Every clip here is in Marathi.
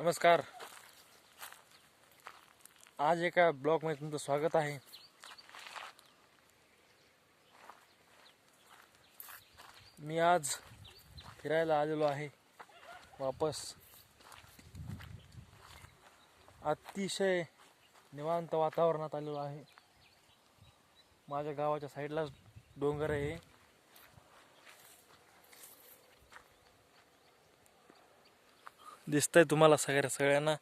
नमस्कार. आज एका ब्लॉगमध्ये तुमचं स्वागत आहे. मी आज फिरायला आलेलो आहे. वापस. अतिशय निवांत वातावरणात आलेलो आहे. माझ्या गावाच्या साईडलाच डोंगर आहे. दिसतंय तुम्हाला सगळ्या सगळ्यांना.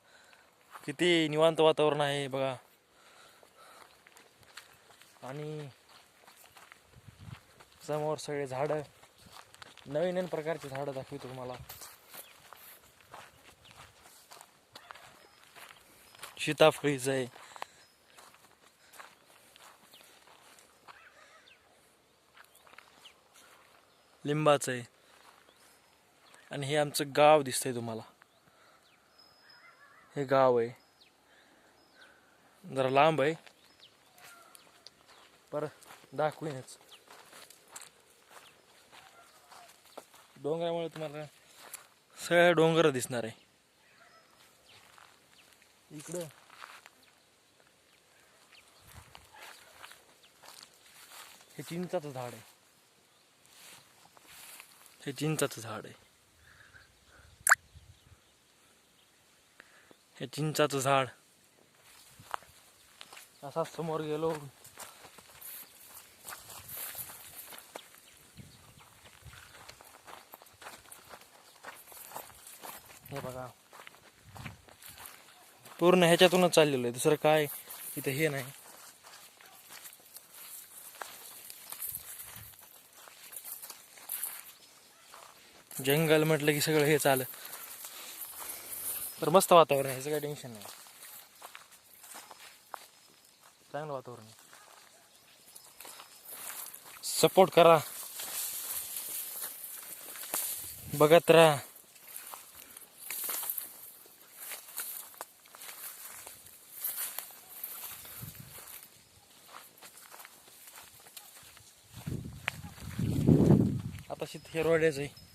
किती निवांत वातावरण आहे बघा. आणि समोर सगळे झाडं नवीन नवीन प्रकारचे झाडं दाखवतो तुम्हाला. सीताफळीचं आहे. लिंबाचं आहे. आणि हे आमचं गाव दिसतंय तुम्हाला. हे गाव आहे. जरा लांब आहे. पर दाखवीनच डोंगरामुळे तुम्हाला सगळ्या डोंगर दिसणार आहे. इकडं. हे चिंचाचं झाड आहे. हे चिंचाचं झाड आहे. हे चिंचाचं झाड. असा समोर गेलो. हे बघा. पूर्ण ह्याच्यातूनच चाललेलं आहे. दुसरं काय इथं हे नाही. जंगल म्हटलं की सगळं हे चालं तर मस्त वातावरण आहे ह्याचं काही टेन्शन नाही. चांगलं वातावरण आहे. सपोर्ट करा. बघत राहा. आता शेत हे रोड्याच आहे